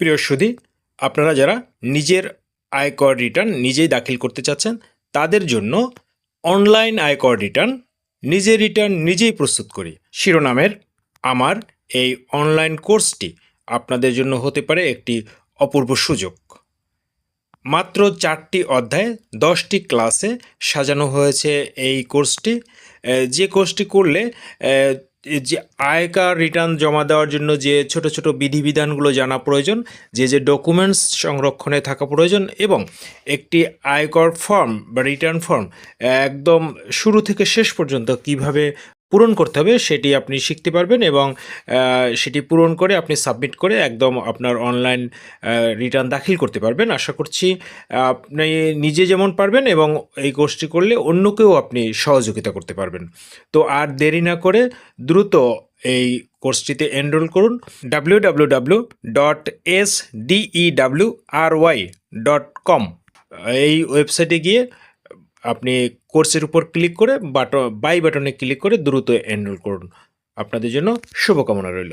প্রিয় আপনারা যারা নিজের আয়কর রিটার্ন নিজেই দাখিল করতে চাচ্ছেন, তাদের জন্য অনলাইন আয়কর রিটার্ন নিজে রিটার্ন নিজেই প্রস্তুত করি। শিরোনামের আমার এই অনলাইন কোর্সটি আপনাদের জন্য হতে পারে একটি অপূর্ব সুযোগ। মাত্র চারটি অধ্যায় দশটি ক্লাসে সাজানো হয়েছে এই কোর্সটি। যে কোর্সটি করলে যে আয়কার রিটার্ন জমা দেওয়ার জন্য যে ছোট ছোট বিধিবিধানগুলো জানা প্রয়োজন, যে যে ডকুমেন্টস সংরক্ষণে থাকা প্রয়োজন এবং একটি আয়কর ফর্ম বা রিটার্ন ফর্ম একদম শুরু থেকে শেষ পর্যন্ত কীভাবে পূরণ করতে হবে, সেটি আপনি শিখতে পারবেন এবং সেটি পূরণ করে আপনি সাবমিট করে একদম আপনার অনলাইন রিটার্ন দাখিল করতে পারবেন। আশা করছি, আপনি নিজে যেমন পারবেন এবং এই কোর্সটি করলে অন্যকেও আপনি সহযোগিতা করতে পারবেন। তো আর দেরি না করে দ্রুত এই কোর্সটিতে এনরোল করুন। W W W dot S R Y dot com এই ওয়েবসাইটে গিয়ে আপনি কোর্সের উপর ক্লিক করে বাটন, বাই বাটনে ক্লিক করে দ্রুত এনরোল করুন। আপনাদের জন্য শুভকামনা রইল।